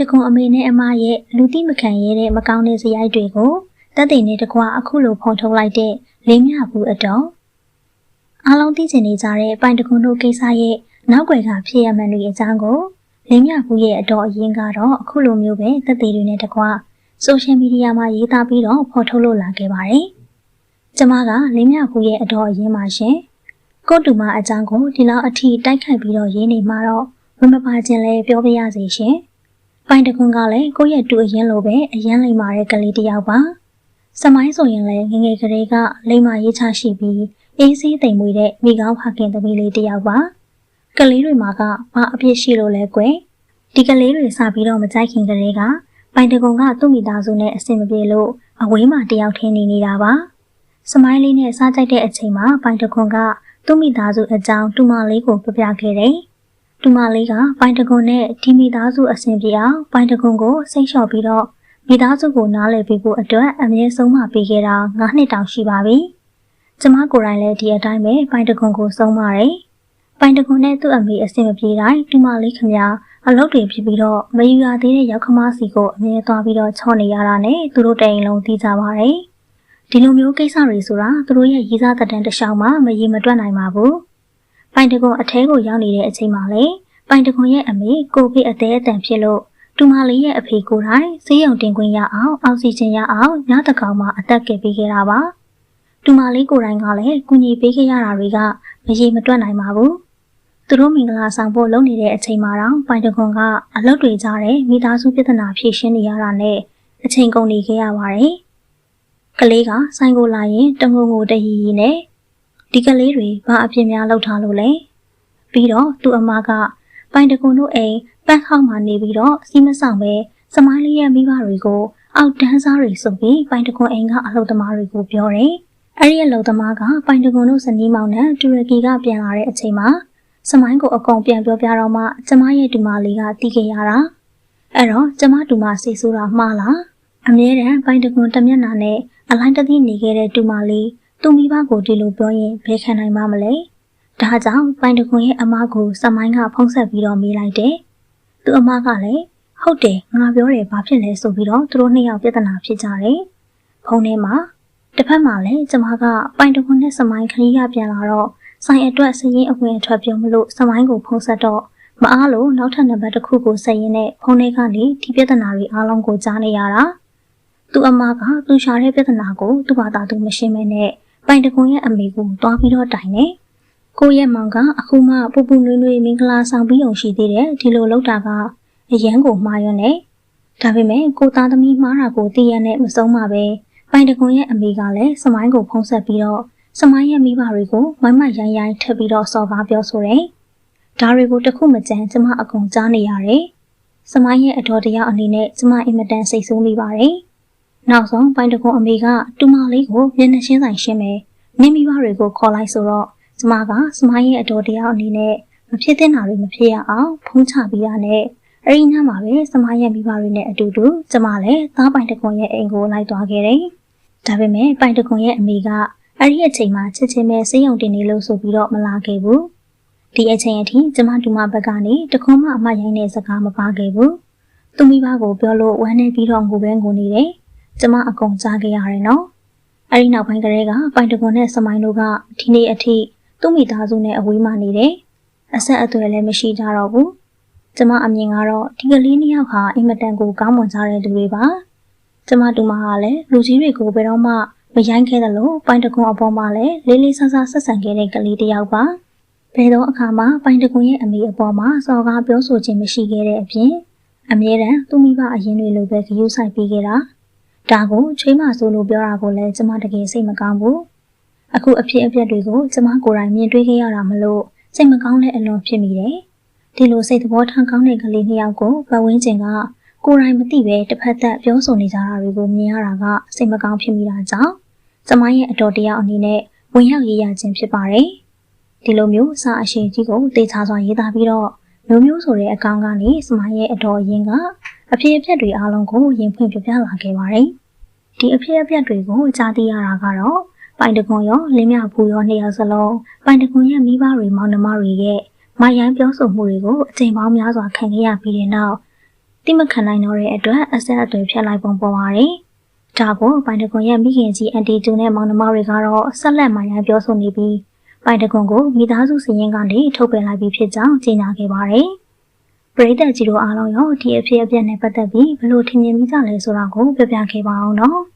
တကွန်အမေနဲ့အမရဲ့လူတိမခံရတဲ့မကောင်းတဲ့ဇယိုက်တွေကိုတက်တဲ့နဲ့တကွာအခုလိုဖော်ထုတ်လိုက်တဲ့လေးမြဘူးအတော်အားလုံးသိချင်နေကြတဲ့ပိုင်တကွန်တို့ကိစ္စရဲ့နောက်ွယ်ကဖြစ်ရမှန်တွေအကြောင်းကိုလေးမြဘူးရဲ့အတော်အရင်ကတော့အခုလိုမျိုးပဲတက်တဲ့တွေနဲ့တကွာဆိုရှယ်မီဒီယာမှာရေးသားပြီးတော့ဖော်ထုတ်လို့လာခဲ့ပါတယ်။ကျမကလေးမြဘူးရဲ့အတော်အရင်ပါရှင်။ကိုတူမအကြောင်းကိုဒီလောက်အထိတိုက်ခိုက်ပြီးတော့ရေးနေမှာတော့ဝမပါခြင်းလဲပြောပြရစီရှင်။ ပိုင်တကွန်ကလည်းကိုယ့်ရဲ့တူအရင်လိုပဲအရင်လိမ္မာတဲ့ကလေးတစ်ယောက်ပါ။စမိုင်းဆိုရင်လည်းငငယ်ကလေးကလိမ္မာရေးချရှိပြီးအေးဆေးတိမ်မွေတဲ့မိကောင်းဖခင်သမီးလေးတစ်ယောက်ပါ။ကလေးတွေမှာကဘာအပြစ်ရှိလို့လဲကွယ်။ဒီကလေးတွေစပြီးတော့မကြိုက်ခင်ကလေးကပိုင်တကွန်ကသူ့မိသားစုနဲ့အဆင်မပြေလို့အဝေးမှာတယောက်ထင်းနေနေတာပါ။စမိုင်းလေးနဲ့စားကြိုက်တဲ့အချိန်မှာပိုင်တကွန်ကသူ့မိသားစုအကြောင်းတူမလေးကိုပြပြခဲ့တယ်။ တူမလေးကပိုင်တကွန်နဲ့ဒီမိသားစုအဆင်ပြေအောင်ပိုင်တကွန်ကိုစိတ်လျှော့ပြီးတော့မိသားစုကိုနားလည်ပေးဖို့အတွက်အမြဲဆုံးမပေးခဲ့တာ9နှစ်တောင်ရှိပါပြီ။ကျမကိုယ်တိုင်လည်းဒီအတိုင်းပဲပိုင်တကွန်ကိုဆုံးပါတယ်။ပိုင်တကွန်နဲ့သူ့အမေအဆင်မပြေတိုင်းတူမလေးခမအလုပ်တွေဖြစ်ပြီးတော့မယူရသေးတဲ့ရောက်ခမစီကိုအမြဲသွားပြီးတော့ချော့နေရတာနဲ့သူတို့တိုင်လုံးသိကြပါတယ်။ဒီလိုမျိုးကိစ္စတွေဆိုတာသူတို့ရဲ့ရေးစားတဲ့တန်းတစ်လျှောက်မှမရေမတွက်နိုင်ပါဘူး။ပိုင်တကွန်အထဲကိုရောက်နေတဲ့အချိန်မှာလေ ပိုင်တကွန်ရဲ့အမေကိုဗစ်အသေးအတန်ဖြစ်လို့တူမလေးရဲ့အဖေကိုယ်တိုင်ဆေးရုံတင်ခွင့်ရအောင်အောက်ဆီဂျင်ရအောင်ညတကောင်မှအသက်ကယ်ပေးခဲ့တာပါ။တူမလေးကိုယ်တိုင်ကလည်းကူညီပေးခဲ့ရတာတွေကမရေမတွက်နိုင်ပါဘူး။သူတို့မင်္ဂလာဆောင်ဖို့လုပ်နေတဲ့အချိန်မှာတော့ပိုင်တခွန်ကအလုပ်တွေကြားတဲ့မိသားစုပြဿနာဖြေရှင်းနေရတာနဲ့အချိန်ကုန်နေခဲ့ရပါတယ်။ကလေးကဆိုင်ကိုလာရင်တငုံငိုတရီရီနဲ့ဒီကလေးတွေဘာအဖြစ်များလောက်ထားလို့လဲ။ပြီးတော့သူ့အမက ပိုင်တခွန်တို့အိမ်ပန်းခေါက်မှာနေပြီးတော့စီးမဆောင်ပဲစမိုင်းလေးရဲ့မိဘတွေကိုအောက်တန်းစားတွေဆိုပြီးပိုင်တကွန်အိမ်ကအလုပ်သမားတွေကိုပြောတယ်။အဲ့ဒီအလုပ်သမားကပိုင်တကွန်တို့ဇနီးမောင်နဲ့တူရကီကပြန်လာတဲ့အချိန်မှာစမိုင်းကိုအကုန်ပြန်ပြောပြတော့မှကျမရဲ့တူမလေးကတီးခဲ့ရတာ။အဲ့တော့ကျမတူမစိတ်ဆိုးတာမှားလား။အမြဲတမ်းပိုင်တကွန်တမျက်နာနဲ့အလိုင်းတသိနေခဲ့တဲ့တူမလေးသူ့မိဘကိုဒီလိုပြောရင်ဘယ်ခံနိုင်မှာမလဲ။ ဒါကြောင့်ပိုင်တကွန်ရဲ့အမကိုစမိုင်းကဖုံးဆက်ပြီးတော့မေးလိုက်တယ်။သူ့အမကလည်းဟုတ်တယ်ငါပြောတယ်ဘာဖြစ်လဲဆိုပြီးတော့သူတို့နှစ်ယောက်ပြဿနာဖြစ်ကြတယ်။ဖုန်းထဲမှာတစ်ဖက်မှာလည်းကျမကပိုင်တခွန်းနဲ့စမိုင်းခရီးရပြန်လာတော့ဆိုင်အတွက်စရင်အဝင်အထွက်ပြုံးမလို့စမိုင်းကိုဖုန်းဆက်တော့မအားလို့နောက်ထပ်နံပါတ်တစ်ခုကိုဆက်ရင်းနဲ့ဖုန်းထဲကနေဒီပြဿနာတွေအားလုံးကိုကြားနေရတာ။သူ့အမကသူရှာတဲ့ပြဿနာကိုသူ့ဘာသာသူမရှင်းမဲနဲ့ပိုင်တခွန်းရဲ့အမေကိုတွားပြီးတော့တိုင်နေ။ ကိုရဲ့မောင်ကအခုမှပူပူနွေးနွေးမင်္ဂလာဆောင်ပြီးအောင်ရှိသေးတယ်ဒီလိုလုပ်တာကအရန်ကိုမှားရွံ့နေဒါပေမဲ့ကိုသားသမီးမှားတာကိုသိရနဲ့မဆုံးပါပဲပိုင်တကွန်ရဲ့အမေကလည်းစမိုင်းကိုဖုံးဆက်ပြီးတော့စမိုင်းရဲ့မိဘတွေကိုမိုင်းမရိုင်းရိုင်းထပ်ပြီးတော့စော်ကားပြောဆိုတယ်ဒါတွေကိုတခုမကြမ်းကျမအကုန်ကြားနေရတယ်စမိုင်းရဲ့အတော်တရားအနေနဲ့ကျမအင်မတန်စိတ်ဆိုးမိပါတယ်နောက်ဆုံးပိုင်တကွန်အမေကတူမလေးကိုမျက်နှာရှင်းဆိုင်ရှင်းမယ်နင်းမိဘတွေကိုခေါ်လိုက်ဆိုတော့ ကျမကစမိုင်းရဲ့အတော်တရားအနေနဲ့မဖြစ်သင့်တာတွေမဖြစ်ရအောင်ဖုံးချပြီးရတဲ့အဲ့ဒီညမှာပဲစမိုင်းရဲ့မိဘတွေနဲ့အတူတူကျမလည်းသားပိုင်တကွန်ရဲ့အိမ်ကိုလိုက်သွားခဲ့တယ်။ဒါပေမဲ့ပိုင်တကွန်ရဲ့အမေကအဲ့ဒီအချိန်မှာချစ်ချင်းပဲစေးရုံတင်နေလို့ဆိုပြီးတော့မလာခဲ့ဘူး။ဒီအချိန်အထိကျမဒူမဘက်ကနေတခွန်းမအမရိုင်းတဲ့စကားမပါခဲ့ဘူး။သူမိဘကိုပြောလို့ဝမ်းနေပြီးတော့ငိုပဲငိုနေတယ်။ကျမအကုန်ကြားခဲ့ရတယ်နော်။အဲ့ဒီနောက်ပိုင်းကလေးကပိုင်တကွန်နဲ့စမိုင်းတို့ကဒီနေ့အထိ သူ့မိသားစုနဲ့အဝေးမှနေတယ်။အဆက်အသွယ်လည်းမရှိကြတော့ဘူး။ကျမအမြင်ကတော့ဒီကလေးနှစ်ယောက်ဟာအင်မတန်ကိုကောင်းမွန်ကြတဲ့လူတွေပါ။ကျမတူမဟာလည်းလူကြီးတွေကိုဘယ်တော့မှမရိုင်းခဲ့သလိုပိုင်တကွန်အပေါ်မှာလည်းလေးလေးဆဆဆက်ဆံခဲ့တဲ့ကလေးတစ်ယောက်ပါ။ဘယ်တော့အခါမှပိုင်တကွန်ရဲ့အမေအပေါ်မှာစော်ကားပြောဆိုခြင်းမရှိခဲ့တဲ့အပြင်အမြဲတမ်းသူ့မိဘအရင်တွေလိုပဲဂရုစိုက်ပေးခဲ့တာ။ဒါကိုချွေးမဆိုလို့ပြောတာကိုလည်းကျမတကယ်စိတ်မကောင်းဘူး။ အခုအဖြစ်အပျက်တွေကိုကျမကိုယ်တိုင်မြင်တွေ့ခဲ့ရတာမလို့စိတ်မကောင်းတဲ့အလွန်ဖြစ်မိတယ်။ဒီလိုစိတ်သဘောထားကောင်းတဲ့ကလေးနှစ်ယောက်ကိုပတ်ဝန်းကျင်ကကိုယ်တိုင်မသိပဲတစ်ဖက်သက်ပြောဆိုနေကြတာတွေကိုမြင်ရတာကစိတ်မကောင်းဖြစ်မိတာကြောင့်ကျမရဲ့အတော်တရားအနေနဲ့ဝင်ရောက်ရေးရခြင်းဖြစ်ပါတယ်။ဒီလိုမျိုးစာအရှိကြီးကိုတေချာစွာရေးသားပြီးတော့မျိုးမျိုးဆိုတဲ့အကောင့်ကနေစမရဲ့အတော်ရင်ကအဖြစ်အပျက်တွေအားလုံးကိုရင်ဖွင့်ပြပြလာခဲ့ပါတယ်။ဒီအဖြစ်အပျက်တွေကိုကြားသိရတာကတော့ ပိုင်တကွန်ရောလင်းမြဖူရောနှစ်ယောက်စလုံးပိုင်တကွန်ရဲ့မိဘတွေမောင်နှမတွေရဲ့မယိုင်းပြောဆိုမှုတွေကိုအချိန်ပေါင်းများစွာခံခဲ့ရပြီးတဲ့နောက်တိမခံနိုင်တော့တဲ့အတွက်အဆက်အသွယ်ဖြတ်လိုက်ပုံပေါ်ပါတယ်။ဒါကိုပိုင်တကွန်ရဲ့မိခင်ကြီးအန်တီကျူနဲ့မောင်နှမတွေကတော့ဆက်လက်မှန်ရန်ပြောဆိုနေပြီးပိုင်တကွန်ကိုမိသားစုစည်ရင်ကနေထုတ်ပယ်လိုက်ပြီးဖြစ်ကြောင်းကြေညာခဲ့ပါတယ်။ပရိသတ်ကြီးတို့အားလုံးရောဒီအဖြစ်အပျက်နဲ့ပတ်သက်ပြီးဘယ်လိုထင်မြင်မိကြလဲဆိုတာကိုပြောပြခဲ့ပါအောင်နော်။